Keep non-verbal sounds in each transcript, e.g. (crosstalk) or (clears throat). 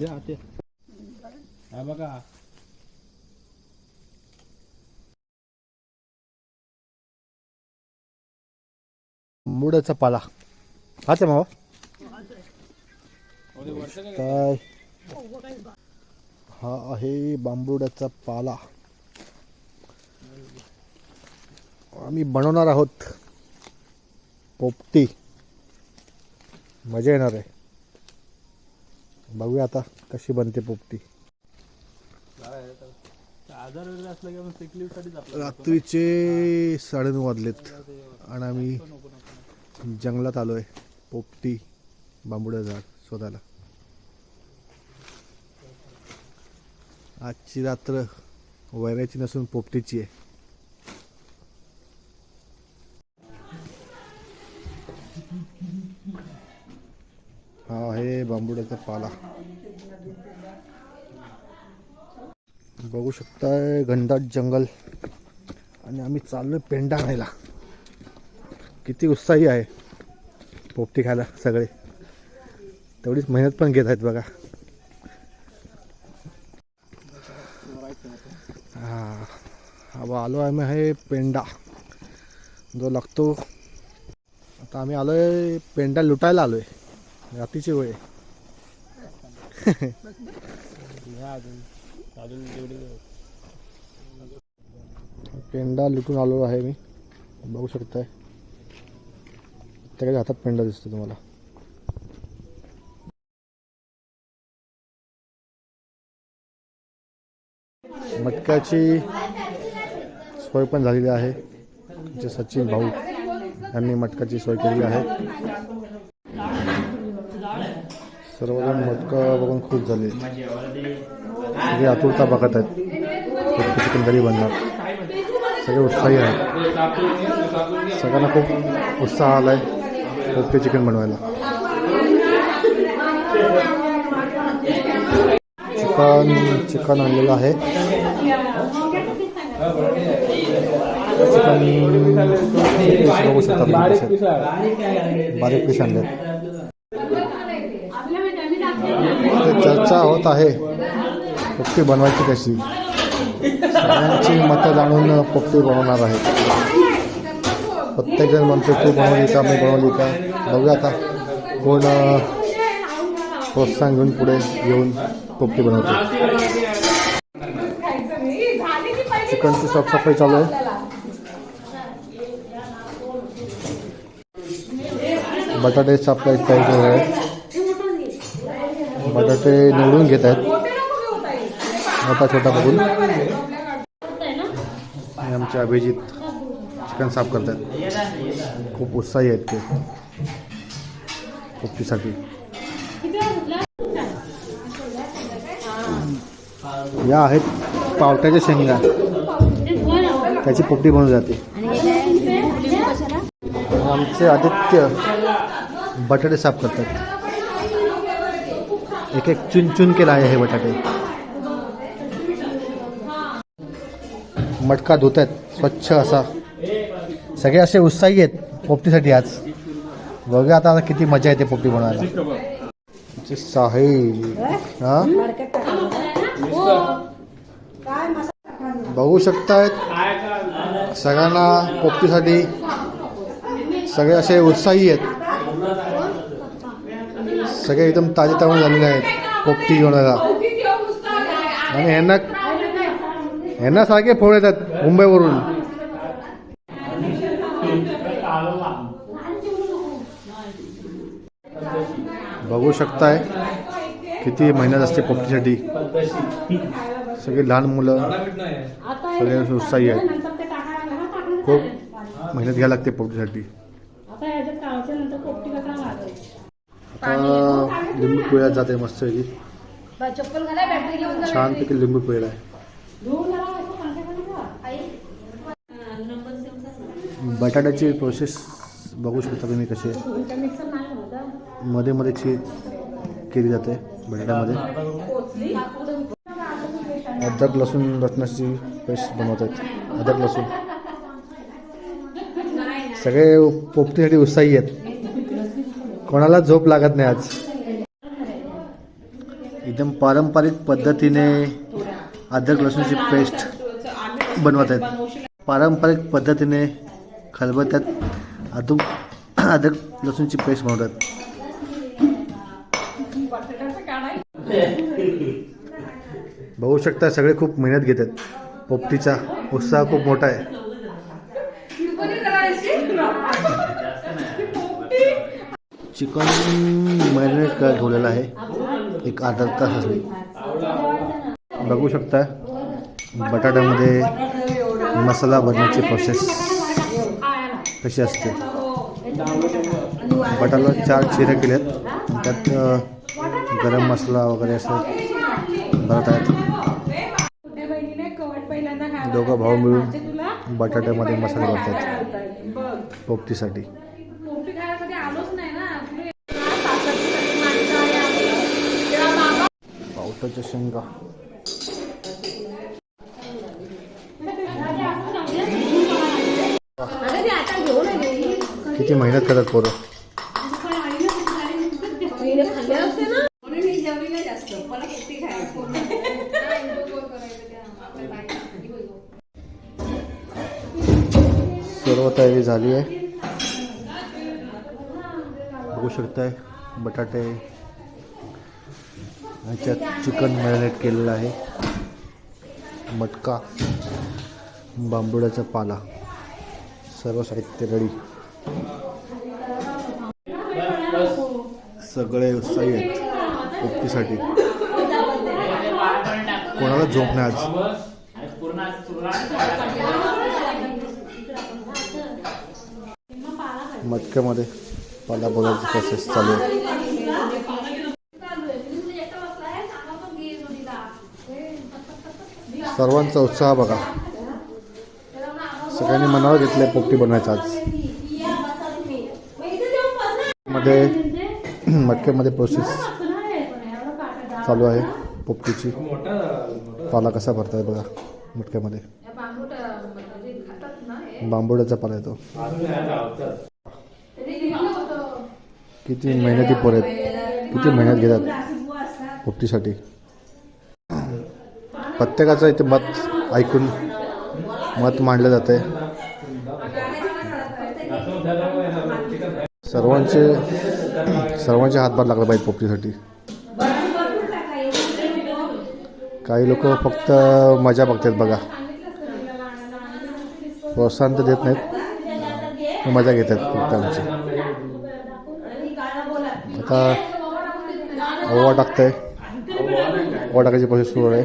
या ते. हा बघा. मुडाचा पाला. हाच आहे मावा. काय? हा आहे बांबुड्याचा पाला. आम्ही बनवणार आहोत पोपटी. मजा येणार आहे. बघूया आता कशी बनते पोपटी. रात्रीचे साडेनऊ वाजलेत आणि आम्ही जंगलात आलो आहे पोपटी बांबुड्या झाड शोधायला. आजची रात्र वैराची नसून पोपटीची आहे. बांबुड्याचा पाला. बघू शकताय घनदाट जंगल. आणि आम्ही चाललोय पेंडा खायला किती उत्साही आहे. पोपटी खायला सगळे. तेवढीच मेहनत पण घेत आहेत बघा. हा. अब आलो आम्ही आहे पेंडा जो लागतो. आता आम्ही आलोय पेंडा लुटायला आलोय. रात्रीची वेळ आहे. घ्या अजून अजून जेवढे पेंडा लुटून आलो आहे मी. बघू शकताय. त्याच्या हातात पेंडा दिसतो तुम्हाला. मटक्याची सोय पण झालेली आहे. जे सचिन भाऊ यांनी मटकाची सोय केलेली आहे. सर्वजण मटका बघून खुश झाले. सगळे आतुरता बघत आहेत. चिकन कधी बनणार. सगळे उत्साही आहेत. सगळ्यांना खूप उत्साह आलाय पोपटी चिकन बनवायला. चिकन चिकन आणलेलं आहे. चिकन बघू शकता. बारीक पीस आणले ते चर्चा होत आहे. पोपटी बनवायची कशी? सगळ्यांची मतं जाणून पोपटी बनवणार आहे. प्रत्येकजण म्हणतो तू बनवली का मी बनवली का? बघूया आता कोण प्रोत्साहन घेऊन पुढे येऊन पोपटी बनवतो. चिकनची साफसफाई चालू आहे. बटाटे साफलाई पाहिजे आहे. बटाटे निवडून घेत आहेत. मोठा छोटा बघून. आणि आमचे अभिजित चिकन साफ करतात खूप उत्साही आहेत ते. पोपटीसाठी या आहेत पावट्याच्या शेंगा. त्याची पोपटी बनवली जाते. आमचे आदित्य बटाटे साफ करतात. एक एक चुन चुन केला आहे हे बटाटे. मटका धुत आहेत स्वच्छ असा. सगळे असे उत्साही आहेत पोपटीसाठी आज. बघा आता आता किती मजा येते पोपटी बनवायला. साहिल बघू शकतायत सगळ्यांना पोपटीसाठी. सगळे असे उत्साही आहेत. सगळे एकदम ताजेतवाने झालेले आहेत पोपटी बनवायला आणि ह्यांना ह्यांना सारखे फोन येतात मुंबईवरून. बघू शकताय किती मेहनत असते पोपटीसाठी सगळे लहान मुलं सगळे उत्साही आहेत. खूप मेहनत घ्यायला लागते पोपटीसाठी आता लिंबू पिळ्यात जाते मस्त चप्पल घालाय बॅटरी घेऊन जा. छानपैकी लिंबू पिळा आहे. बटाट्याची प्रोसेस बघू शकता तुम्ही कशी आहे. मध्ये मध्ये ची केली जाते बटाट्यामध्ये. अद्रक लसूण रचण्याची पेस्ट बनवतात. अद्रक लसूण. सगळे पोपटीसाठी उत्साही आहेत. कोणाला झोप लागत नाही आज? एकदम पारंपरिक पद्धतीने अद्रक लसूणची पेस्ट बनवत आहेत. पारंपरिक पद्धतीने खलबत्त्यात अदूक अद्रक लसूणची पेस्ट बनवतात बघू शकता सगळे खूप मेहनत घेतात पोपटीचा उत्साह खूप मोठा आहे. चिकन मॅरिनेट करायला ठेवलेलं आहे? एक अर्धा तास बघू शकता बटाट्यामध्ये मसाला भरण्याची प्रोसेस कशी असते. बटाला चार चिऱ्या केल्यात त्यात गरम मसाला वगैरे असं भरत आहेत दोघं भाऊ मिळून बटाट्यामध्ये मसाले भरतात पोपटीसाठी पोपटी खायला कधी आलोच नाही ना तुला सासरची माणसं आहे आम्ही. तेव्हा बाबा पावसाच्या शेंगा किती मेहनत करत पोरं. सर्व तयारी झाली आहे. बघू शकताय बटाटे ह्याच्यात चिकन मॅरिनेट केलेलं आहे. मटका बांबुड्याचा पाला सर्व साहित्य रेडी सगळे उत्साही आहेत पोपटीसाठी कोणाला झोप नाही आज? मटक्यामध्ये पाला बोलायची प्रोसेस चालू आहे. सर्वांचा उत्साह बघा. सगळ्यांनी मनावर घेतलंय पोपटी बनवायचं आज. मध्ये (clears throat) मटक्यामध्ये प्रोसेस चालू आहे पोपटीची. पाला कसा भरताय बघा मटक्यामध्ये. बांबोड्याचा पाला येतो. किती मेहनती पोर आहेत. किती मेहनत घेतात पोपटीसाठी. प्रत्येकाचं इथे मत ऐकून मत मांडलं जाते सर्वांचे सर्वांचे हातभार लागला पाहिजे पोपटीसाठी. काही लोक फक्त मजा बघतात बघा. प्रोत्साहन तर देत नाहीत मजा घेतात फक्त आमची. आता ओवा टाकतंय. ओवा टाकायची प्रोसेस सुरू आहे.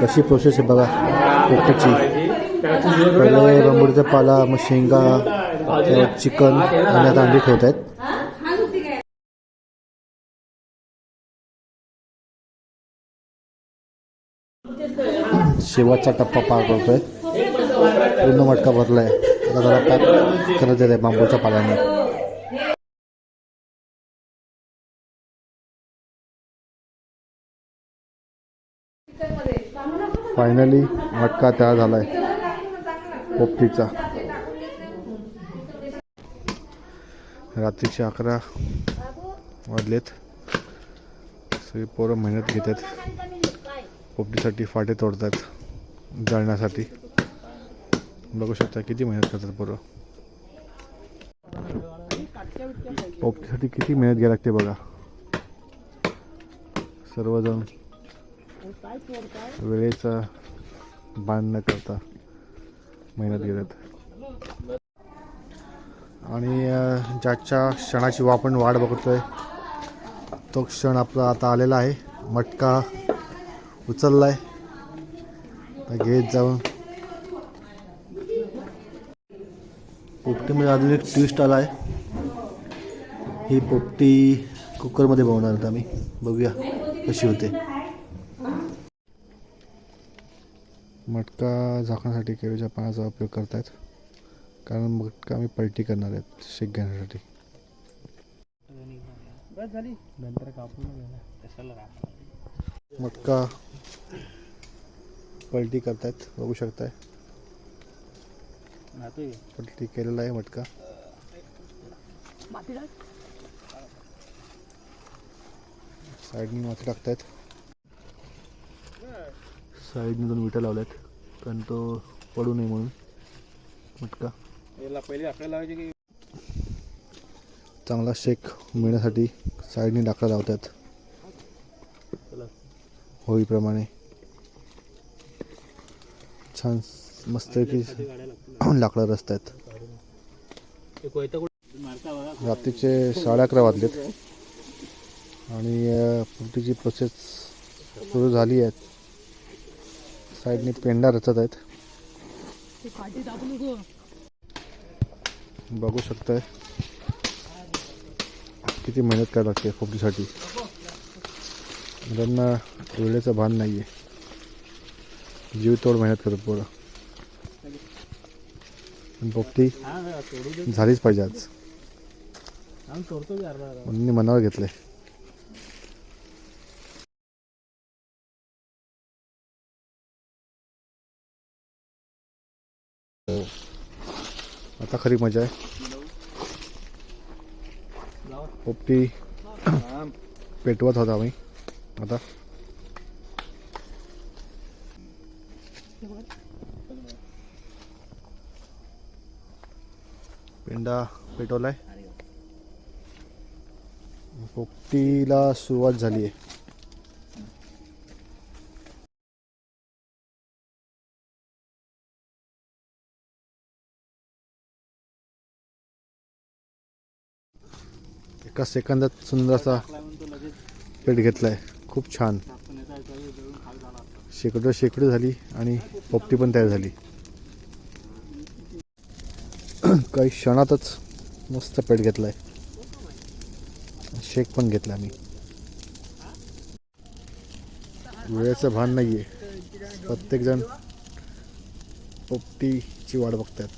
कशी प्रोसेस आहे बघा. पोपटीची पहिले बांबुडीचा पाला मग शेंगा चिकन आणि आता अंडी ठेवत आहेत शेवटचा टप्पा पार करतोय पूर्ण मटका भरलाय. आता जरा पॅक करत आहे बांबूच्या पाल्याने फायनली मटका तयार झालाय. पोपटीचा. रात्रीचे अकरा वाजलेत. सगळी पोरं मेहनत घेतात. पोपटीसाठी फाटे तोडतात. जळण्यासाठी. बघू शकता किती मेहनत करतात पोरं. पोपटीसाठी किती मेहनत घ्यावी लागते बघा. सर्वजण वेळेचा बांध न करता मेहनत घेतात. आणि ज्याच्या क्षणाची वा- आपण वाट बघतोय तो क्षण आपला आता आलेला आहे. मटका उचललाय. घेत जाऊन. पोपटीमध्ये अजून एक ट्विस्ट आला आहे ही पोपटी कुकरमध्ये बनवणार आम्ही. बघूया कशी होते. मटका झाकण्यासाठी केळीच्या पानाचा उपयोग करतात कारण मग आम्ही पलटी करणार आहेत शेक घेण्यासाठी. बस झाली. नंतर कापून घ्या कशाला राहणार. मटका पलटी करतायत बघू शकताय. पलटी केलेला आहे मटका. साईडनी माती टाकतायत. साईडने दोन विटा लावल्यात. कारण तो पडू नये म्हणून. मटका. याला पहिले आपल्याला लावायचे की चांगला शेक मिळण्यासाठी साईडने लाकडं लावतात. होळीप्रमाणे. छान मस्त की लाकडं रचतायत ते कोयता कुठे मारता बघा रात्रीचे साडे अकरा वाजलेत. आणि पुटीची प्रोसेस सुरू झाली आहे. साईडने पेंडा रचत आहेत. बघू शकताय. किती मेहनत करावी लागते फोपटीसाठी त्यांना वेळेचं भान नाही आहे जीव तोड मेहनत करत पोरं. पण पोपटी हा झालीच पाहिजे आज. म्हणून मनावर घेतलंय. हो. आता खरी मजा आहे. पोपटी. पेटवत होता आम्ही आता. पेंडा पेटवलाय. पोपटीला सुरुवात झाली आहे एका सेकंदात सुंदर असा पेट घेतला आहे खूप छान. शेकडो शेकडो झाली आणि पोपटी पण तयार झाली. (clears throat) काही क्षणातच मस्त पेट आहे शेक पण घेतला आम्ही. वेळेचं भान नाही आहे प्रत्येकजण पोपटीची वाट बघतात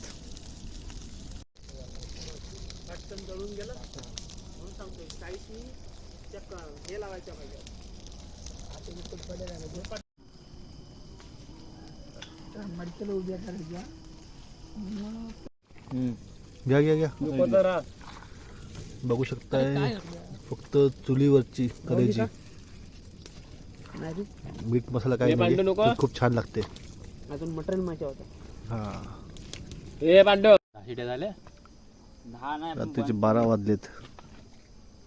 पटकन जळून गेलं म्हणून सांगतोय चक्क हे लावायच्या पाहिजे घ्या घ्या घ्या. नको राहा बघू शकताय फक्त चुलीवरची कलेची मीठ मसाला हे नाही भांडू नको. खूप छान लागते. अजून मटण मजा होता. हा. ए पांडव झाल्या. दहा नाही रात्रीचे बारा वाजलेत.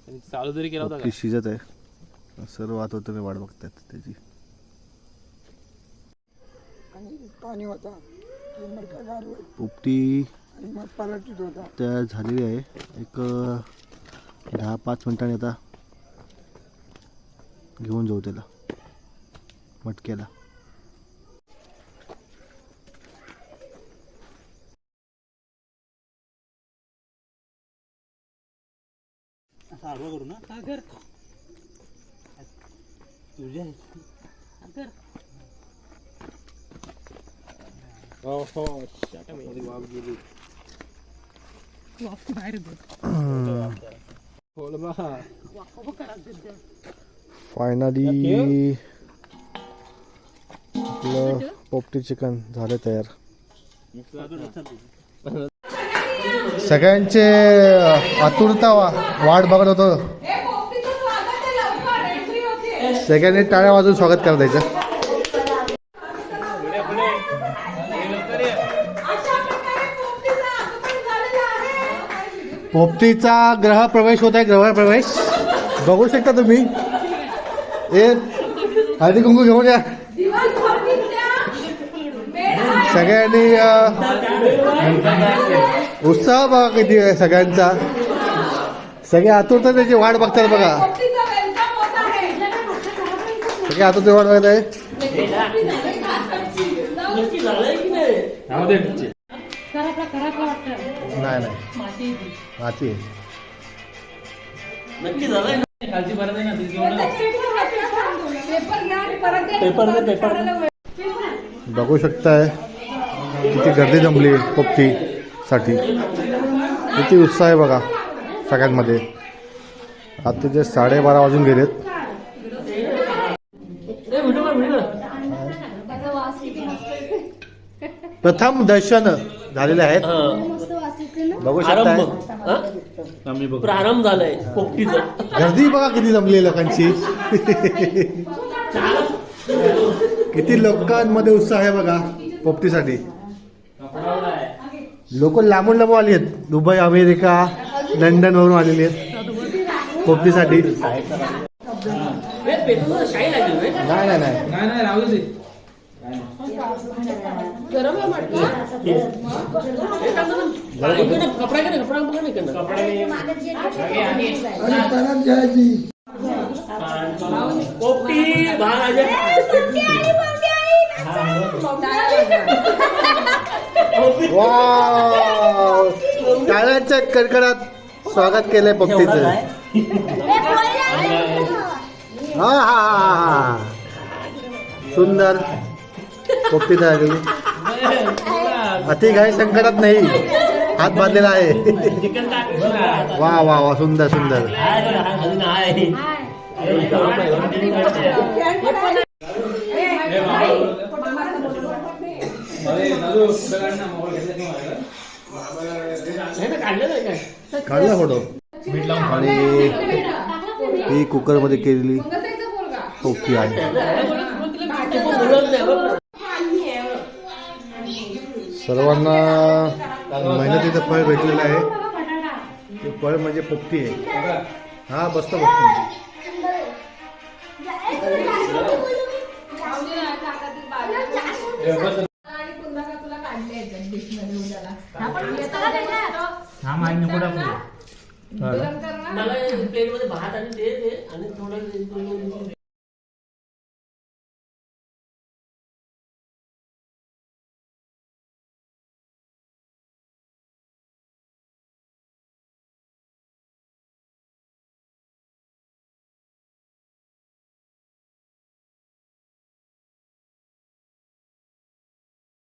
चालू तरी केला होता शिजत आहे. सर्व आता तुम्ही वाट बघतायत त्याची. पाणी होता. ते मडका गार होईल पोपटी आणि मग पलटीत होता. तयार झालेली आहे. एक अं, दहा पाच मिनिटांनी आता घेऊन जाऊ त्याला. मटक्याला. करू ना? तुझ्या हो हो वाफ गेली. फायनली आपलं पोपटी चिकन झालं तयार. (laughs) सगळ्यांचे आतुरता वा- वाट बघत होतो. सगळ्यांनी टाळ्या वाजून स्वागत करा द्यायचं पोपटीचा ग्रह प्रवेश होत आहे ग्रह प्रवेश बघू शकता तुम्ही. ए हळदी कुंकू घेऊन या. सगळ्यांनी उत्साह बघा किती आहे सगळ्यांचा. सगळे आतुरता त्याची वाट बघतात बघा. पोपटीचा वेलकम होत आहे सगळे वाट बघत आहे नाही नाही. माती आहे. पेपर बघू शकताय किती गर्दी जमली पोपटी साठी. किती उत्साह आहे बघा सगळ्यांमध्ये. रात्रीचे साडेबारा वाजून गेलेत. प्रथम दर्शन झालेले आहेत. बघू आम्ही प्रारंभ झालाय गर्दी बघा किती जमली आहे लोकांची. किती लोकांमध्ये उत्साह आहे बघा पोपटीसाठी. लोक लांबून लांबून आली आहेत. दुबई अमेरिका लंडन वरून आलेली आहेत. नाही नाही नाही. टाळ्यांच्या कडकडात स्वागत केलंय पोपटीचं हा हा हा, हा सुंदर तयार. केली अति घाई संकटात नाही. हात बांधलेला आहे. वा वा वा सुंदर सुंदर. मोबाईल घेतला की काढलं नाही काय काढला फोटो आणि ही कुकरमध्ये केलेली. पोपटी आहे. सर्वांना मेहनतीचं फळ भेटलेलं आहे ते फळ म्हणजे पोपटी आहे हा बसतो पोपटी मस्त गरम कर ना. मला प्लेटमध्ये भात आणि ते दे आणि थोडं